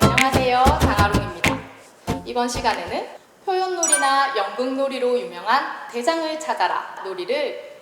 안녕하세요. 장아롱입니다. 이번 시간에는 표현놀이나 연극놀이로 유명한 대장을 찾아라 놀이를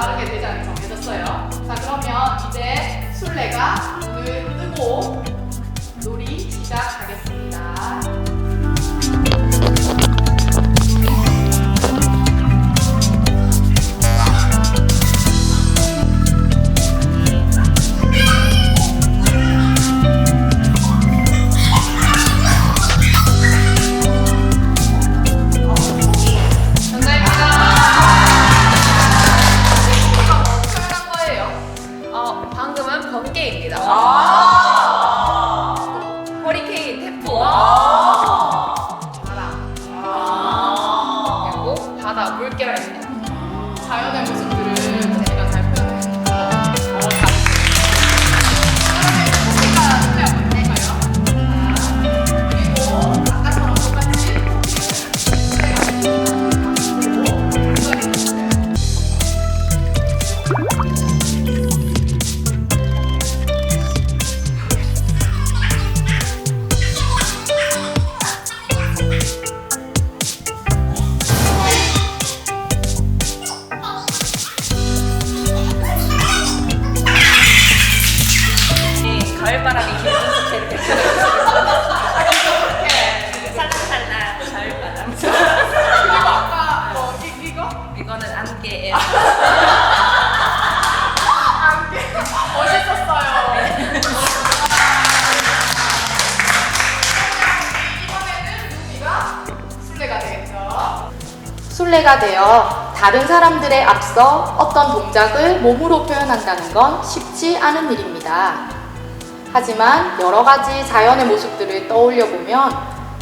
빠르게 대장이 정해졌어요. 자, 그러면 이제 술래가 눈을 뜨고 10개입니다. 아 허리케인 태풍. 아 바람. 아 그리고 바다 물결. 자연의 모습. 술래가 되어 다른 사람들의 앞서 어떤 동작을 몸으로 표현한다는 건 쉽지 않은 일입니다. 하지만 여러 가지 자연의 모습들을 떠올려 보면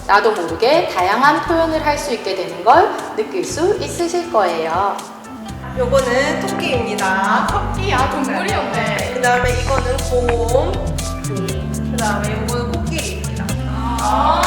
나도 모르게 다양한 표현을 할 수 있게 되는 걸 느낄 수 있으실 거예요. 요거는 토끼입니다. 토끼야 동물이었네. 그 다음에 이거는 곰. 그 다음에 요거는 코끼리입니다. 아,